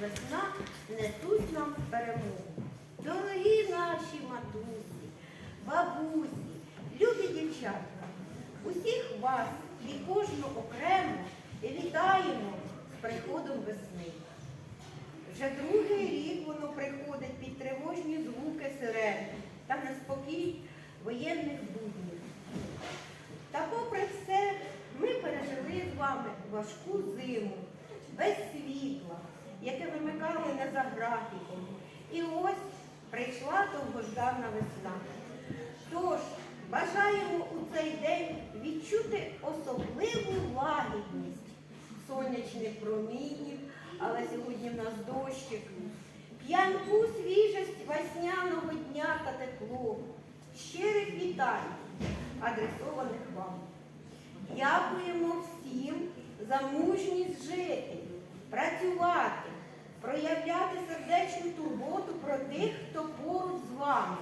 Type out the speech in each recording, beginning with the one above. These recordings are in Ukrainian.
весна несуть нам перемогу. Дорогі наші матусі, бабусі, любі дівчатка, усіх вас і кожну окремо вітаємо з приходом весни. Вже другий рік воно приходить під тривожні звуки сирен та неспокій воєнних буднів. Та попри все, ми пережили з вами важку зиму, без світла, вимикали не за графіком. І ось прийшла довгождана весна. Тож бажаємо у цей день відчути особливу лагідність сонячних промінів, але сьогодні в нас дощик, п'янку свіжість весняного дня та тепло, щирих вітань, адресованих вам. Дякуємо всім за мужність жити, працювати, проявляти сердечну турботу про тих, хто поруч з вами.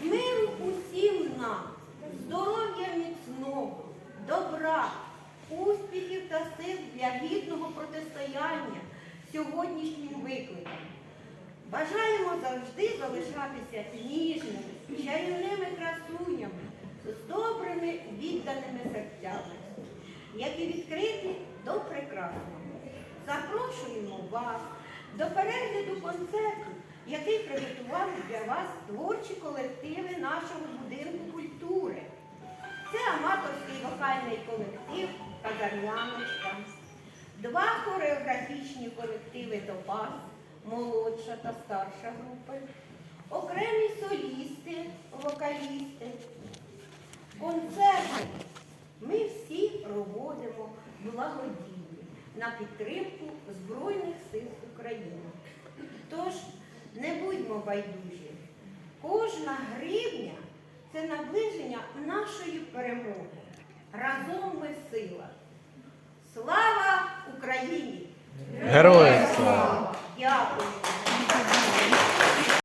Миру усім нам, здоров'я міцного, добра, успіхів та сил для гідного протистояння сьогоднішнім викликам. Бажаємо завжди залишатися ніжними, чарівними красунями, з добрими відданими які відкриті до прекрасного. Запрошуємо вас до перегляду концерту, який приготували для вас творчі колективи нашого будинку культури. Це аматорський вокальний колектив Казар'яночка, два хореографічні колективи Топаз, молодша та старша групи, окремі солісти, вокалісти. Концерти благодійні на підтримку Збройних сил України. Тож не будьмо байдужі. Кожна гривня це наближення нашої перемоги. Разом ми сила. Слава Україні! Героям!